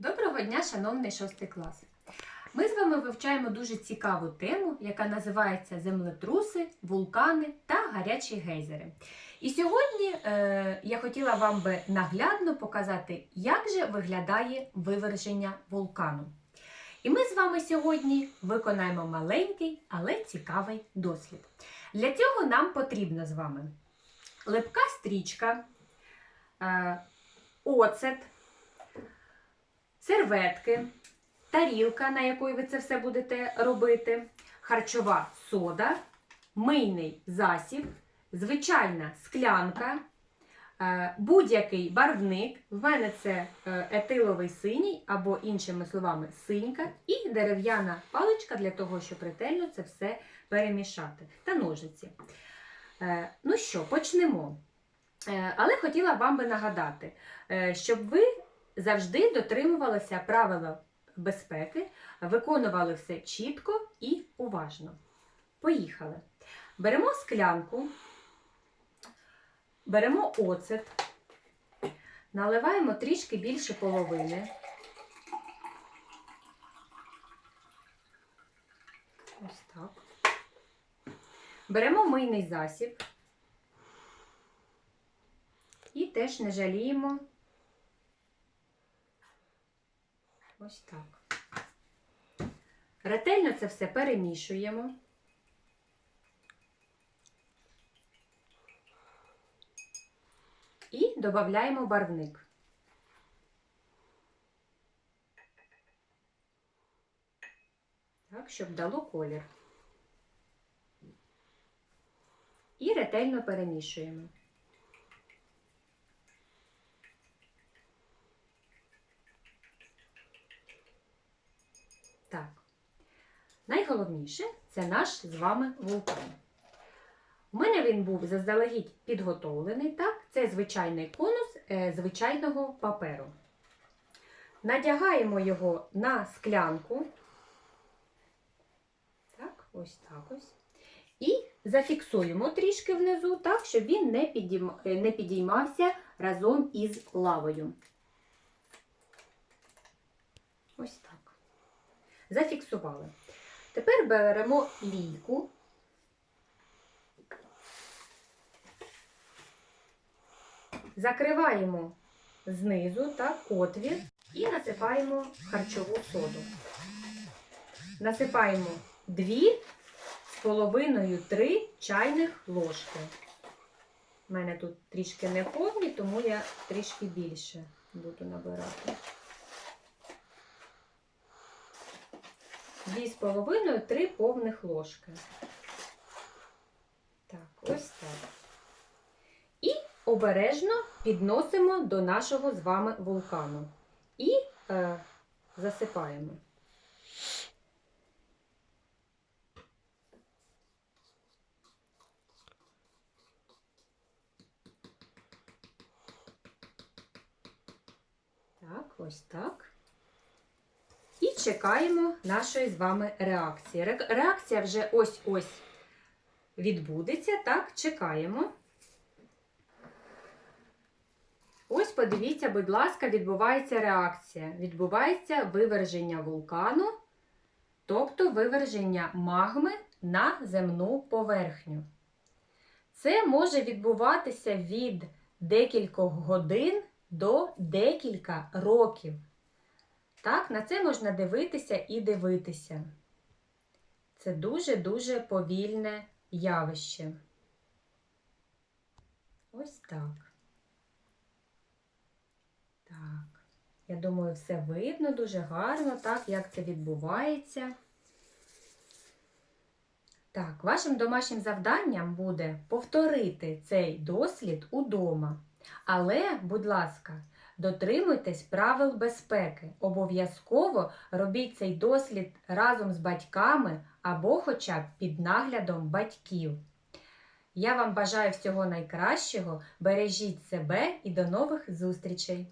Доброго дня, шановний шостий клас! Ми з вами вивчаємо дуже цікаву тему, яка називається землетруси, вулкани та гарячі гейзери. І сьогодні е, я хотіла вам би наглядно показати, як же виглядає виверження вулкану. І ми з вами сьогодні виконаємо маленький, але цікавий дослід. Для цього нам потрібно з вами липка стрічка, е, оцет, серветки, тарілка, на якої ви це все будете робити, харчова сода, мийний засіб, звичайна склянка, е, будь-який барвник. В мене це е, етиловий синій або, іншими словами, синька, і дерев'яна паличка для того, щоб ретельно це все перемішати. Та ножиці. Е, Ну що, почнемо. Але хотіла вам би нагадати, щоб ви завжди дотримувалися правил безпеки, виконували все чітко і уважно. Поїхали. Беремо склянку, беремо оцет, наливаємо трішки більше половини. Ось так. Беремо мийний засіб і теж не жаліємо. Ось так. Ретельно це все перемішуємо. І додаємо барвник. Так, щоб дало колір. І ретельно перемішуємо. Так. Найголовніше це наш з вами вулкан. У мене він був заздалегідь підготовлений, так? Це звичайний конус е, звичайного паперу. Надягаємо його на склянку. Так, ось так ось. І зафіксуємо трішки внизу, так, щоб він не, підійм... е, не підіймався разом із лавою. Ось так. Зафіксували. Тепер беремо лійку. Закриваємо знизу так, отвір і насипаємо харчову соду. Насипаємо 2 з половиною 3 чайних ложки. У мене тут трішки не повні, тому я трішки більше буду набирати. Дві з половиною три повних ложки. Так, ось так. І обережно підносимо до нашого з вами вулкану. І е, засипаємо. Так, ось так. Чекаємо нашої з вами реакції. Реакція вже ось-ось відбудеться. Так, чекаємо. Ось подивіться, будь ласка, відбувається реакція. Відбувається виверження вулкану, тобто виверження магми на земну поверхню. Це може відбуватися від декількох годин до декілька років. Так, на це можна дивитися і дивитися. Це дуже-дуже повільне явище. Ось так. Так. Я думаю, все видно дуже гарно, так, як це відбувається. Так, вашим домашнім завданням буде повторити цей дослід удома. Але, будь ласка, Дотримуйтесь правил безпеки. Обов'язково робіть цей дослід разом з батьками або хоча б під наглядом батьків. Я вам бажаю всього найкращого. Бережіть себе і до нових зустрічей!